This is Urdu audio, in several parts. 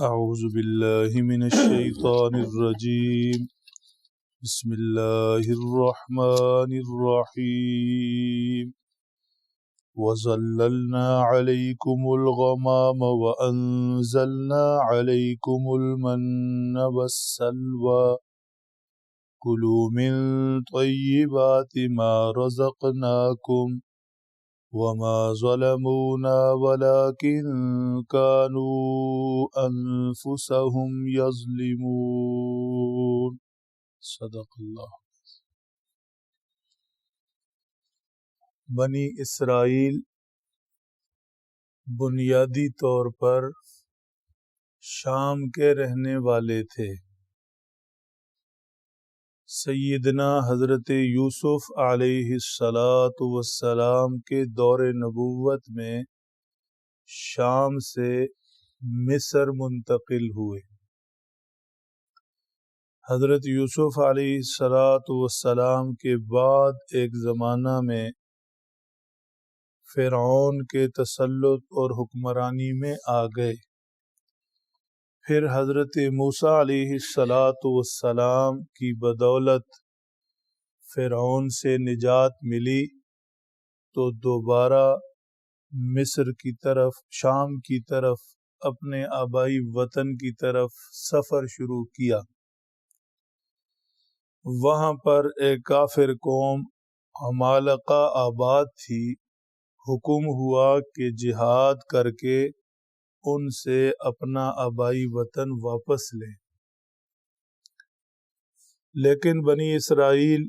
أعوذ بالله من الشيطان الرجيم. بسم الله الرحمن الرحيم. وظللنا عليكم الغمام وأنزلنا عليكم المن والسلوى. كلوا من طيبات ما رزقناكم. وما ظلمونا ولكن كانوا أنفسهم يظلمون صدق اللہ بنی اسرائیل بنیادی طور پر شام کے رہنے والے تھے۔ سیدنا حضرت یوسف علیہ السلاۃ وسلام کے دور نبوت میں شام سے مصر منتقل ہوئے۔ حضرت یوسف علیہ السلاۃ وسلام کے بعد ایک زمانہ میں فرعون کے تسلط اور حکمرانی میں آ گئے۔ پھر حضرت موسیٰ علیہ السلاۃ والسلام کی بدولت فرعون سے نجات ملی تو دوبارہ مصر کی طرف، شام کی طرف، اپنے آبائی وطن کی طرف سفر شروع کیا۔ وہاں پر ایک کافر قوم ہمالقہ آباد تھی۔ حکم ہوا کہ جہاد کر کے ان سے اپنا آبائی وطن واپس لیں لیکن بنی اسرائیل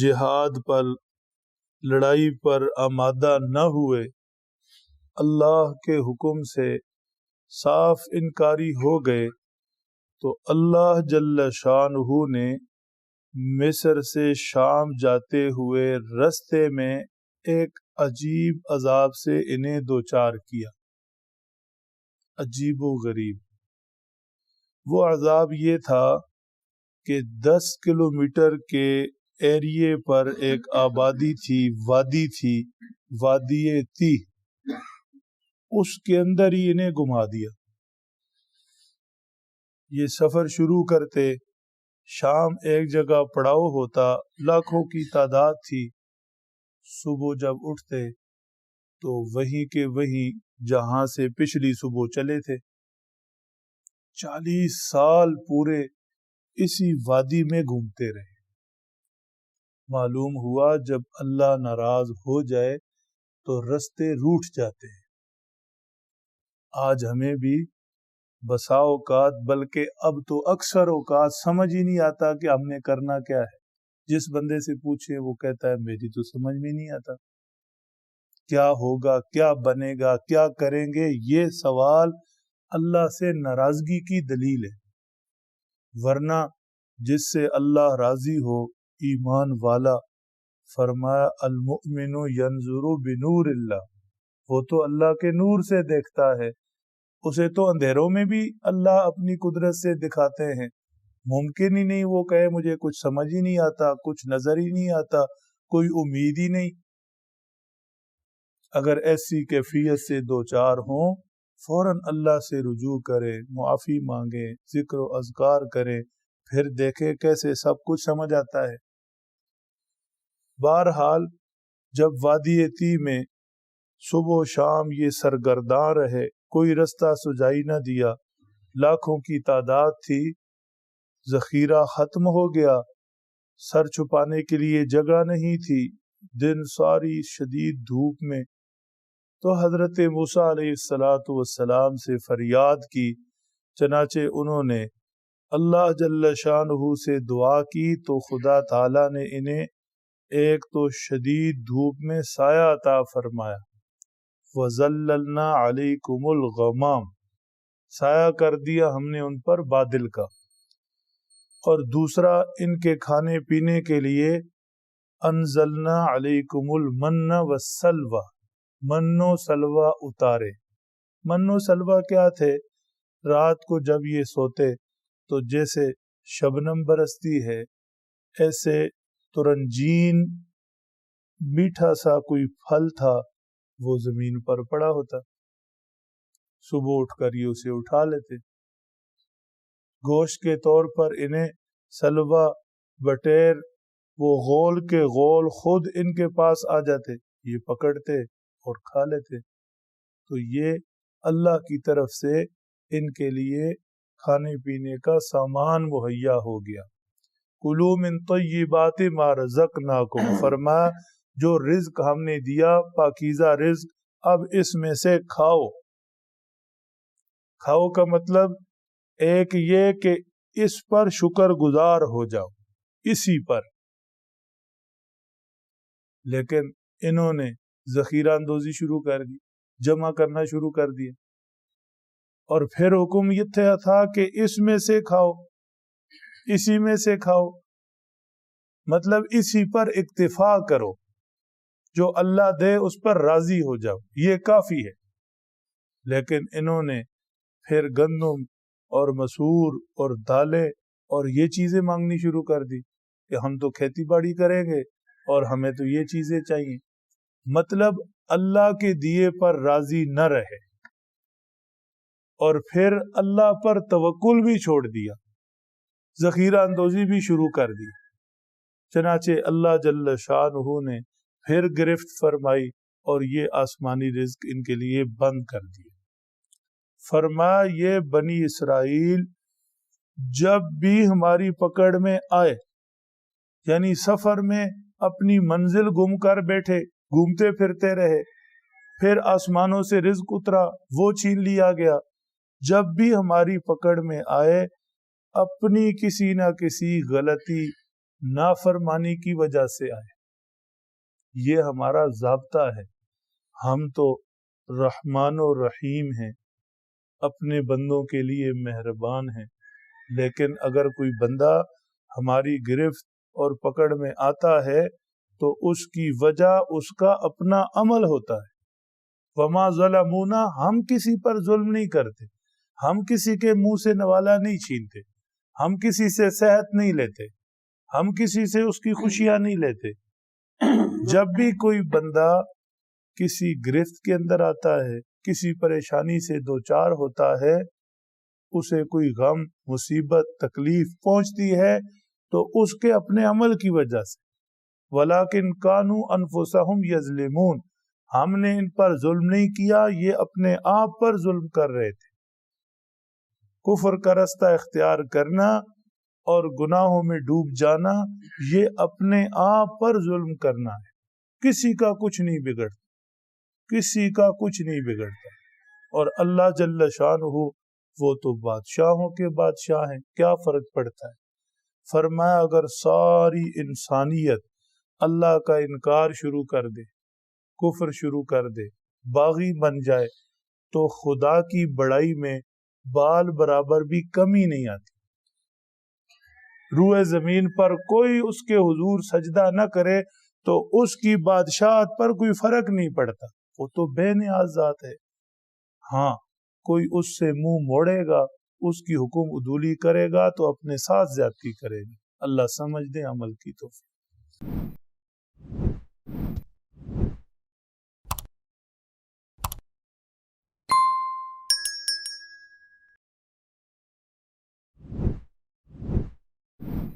جہاد پر، لڑائی پر آمادہ نہ ہوئے۔ اللہ کے حکم سے صاف انکاری ہو گئے۔ تو اللہ جل شاہ نے مصر سے شام جاتے ہوئے رستے میں ایک عجیب عذاب سے انہیں دوچار کیا۔ عجیب و غریب۔ وہ عذاب یہ تھا کہ دس کلومیٹر کے ایریے پر ایک آبادی تھی، وادی تھی، وادی تی۔ اس کے اندر ہی انہیں گما دیا۔ یہ سفر شروع کرتے شام ایک جگہ پڑاؤ ہوتا، لاکھوں کی تعداد تھی۔ صبح جب اٹھتے تو وہیں کے وہیں جہاں سے پچھلی صبح چلے تھے۔ چالیس سال پورے اسی وادی میں گھومتے رہے۔ معلوم ہوا جب اللہ ناراض ہو جائے تو رستے روٹ جاتے ہیں۔ آج ہمیں بھی بسا اوقات، بلکہ اب تو اکثر اوقات سمجھ ہی نہیں آتا کہ ہم نے کرنا کیا ہے۔ جس بندے سے پوچھے وہ کہتا ہے، میری تو سمجھ میں نہیں آتا۔ کیا ہوگا، کیا بنے گا، کیا کریں گے، یہ سوال اللہ سے ناراضگی کی دلیل ہے۔ ورنہ جس سے اللہ راضی ہو، ایمان والا فرمایا، المؤمن ینظر بنور اللہ۔ وہ تو اللہ کے نور سے دیکھتا ہے۔ اسے تو اندھیروں میں بھی اللہ اپنی قدرت سے دکھاتے ہیں۔ ممکن ہی نہیں وہ کہے، مجھے کچھ سمجھ ہی نہیں آتا، کچھ نظر ہی نہیں آتا، کوئی امید ہی نہیں۔ اگر ایسی کیفیت سے دو چار ہوں، فوراً اللہ سے رجوع کرے معافی مانگے ذکر و اذکار کرے پھر دیکھے کیسے سب کچھ سمجھ آتا ہے۔ بہرحال، جب وادی تی میں صبح و شام یہ سرگرداں رہے، کوئی رستہ سجائی نہ دیا، لاکھوں کی تعداد تھی، ذخیرہ ختم ہو گیا، سر چھپانے کے لیے جگہ نہیں تھی، دن ساری شدید دھوپ میں تو حضرت موسیٰ علیہ السلاۃ والسلام سے فریاد کی، چنانچہ انہوں نے اللہ جل شاہ سے دعا کی تو خدا تعالی نے انہیں ایک تو شدید دھوپ میں سایہ عطا فرمایا۔ وزلنا علیکم الغمام۔ سایہ کر دیا ہم نے ان پر بادل کا۔ اور دوسرا، ان کے کھانے پینے کے لیے انزلنا علیکم المن والسلوہ منو سلوا اتارے۔ منو سلوا کیا تھے؟ رات کو جب یہ سوتے تو جیسے شبنم برستی ہے، ایسے ترنجین میٹھا سا کوئی پھل تھا، وہ زمین پر پڑا ہوتا۔ صبح اٹھ کر یہ اسے اٹھا لیتے۔ گوشت کے طور پر انہیں سلوا بٹیر، وہ غول کے غول خود ان کے پاس آ جاتے۔ یہ پکڑتے۔ اور کھا لیتے۔ تو یہ اللہ کی طرف سے ان کے لیے کھانے پینے کا سامان مہیا ہو گیا۔ کلو من طیبات ما رزقناکم۔ فرمایا جو رزق ہم نے دیا، پاکیزہ رزق، اب اس میں سے کھاؤ۔ کھاؤ کا مطلب ایک یہ کہ اس پر شکر گزار ہو جاؤ، اسی پر۔ لیکن انہوں نے ذخیرہ اندوزی شروع کر دی، جمع کرنا شروع کر دیا اور پھر حکم یہ تھا کہ اس میں سے کھاؤ، اسی میں سے کھاؤ۔ مطلب اسی پر اکتفا کرو، جو اللہ دے اس پر راضی ہو جاؤ۔ یہ کافی ہے۔ لیکن انہوں نے پھر گندم اور مسور اور دالیں اور یہ چیزیں مانگنی شروع کر دی کہ ہم تو کھیتی باڑی کریں گے اور ہمیں تو یہ چیزیں چاہیے۔ مطلب اللہ کے دیے پر راضی نہ رہے۔ اور پھر اللہ پر توکل بھی چھوڑ دیا۔ ذخیرہ اندوزی بھی شروع کر دی۔ چنانچہ اللہ جل شاہ نے پھر گرفت فرمائی اور یہ آسمانی رزق ان کے لیے بند کر دیا فرما، یہ بنی اسرائیل جب بھی ہماری پکڑ میں آئے یعنی سفر میں اپنی منزل گم کر بیٹھے گھومتے پھرتے رہے۔ پھر آسمانوں سے رزق اترا، وہ چھین لیا گیا۔ جب بھی ہماری پکڑ میں آئے، اپنی کسی نہ کسی غلطی، نافرمانی کی وجہ سے آئے۔ یہ ہمارا ضابطہ ہے۔ ہم تو رحمان و رحیم ہیں۔ اپنے بندوں کے لیے مہربان ہیں۔ لیکن اگر کوئی بندہ ہماری گرفت اور پکڑ میں آتا ہے تو اس کی وجہ اس کا اپنا عمل ہوتا ہے۔ وما ظلمونا، ہم کسی پر ظلم نہیں کرتے۔ ہم کسی کے منہ سے نوالا نہیں چھینتے۔ ہم کسی سے صحت نہیں لیتے۔ ہم کسی سے اس کی خوشیاں نہیں لیتے۔ جب بھی کوئی بندہ کسی گرفت کے اندر آتا ہے، کسی پریشانی سے دو چار ہوتا ہے، اسے کوئی غم، مصیبت، تکلیف پہنچتی ہے، تو اس کے اپنے عمل کی وجہ سے۔ ولاکن کانو انفسہم یظلمون۔ ہم نے ان پر ظلم نہیں کیا، یہ اپنے آپ پر ظلم کر رہے تھے۔ کفر کا رستہ اختیار کرنا اور گناہوں میں ڈوب جانا، یہ اپنے آپ پر ظلم کرنا ہے۔ کسی کا کچھ نہیں بگڑتا، کسی کا کچھ نہیں بگڑتا۔ اور اللہ جل شان ہو وہ تو بادشاہوں کے بادشاہ ہیں، کیا فرق پڑتا ہے؟ فرمایا، اگر ساری انسانیت اللہ کا انکار شروع کر دے، کفر شروع کر دے، باغی بن جائے، تو خدا کی بڑائی میں بال برابر بھی کمی نہیں آتی۔ روح زمین پر کوئی اس کے حضور سجدہ نہ کرے تو اس کی بادشاہت پر کوئی فرق نہیں پڑتا۔ وہ تو بے نیاز ذات ہے۔ ہاں کوئی اس سے منہ موڑے گا، اس کی حکم ادولی کرے گا تو اپنے ساتھ زیادتی کرے گا۔ اللہ سمجھ دے عمل کی توفیق۔ ハイパーで。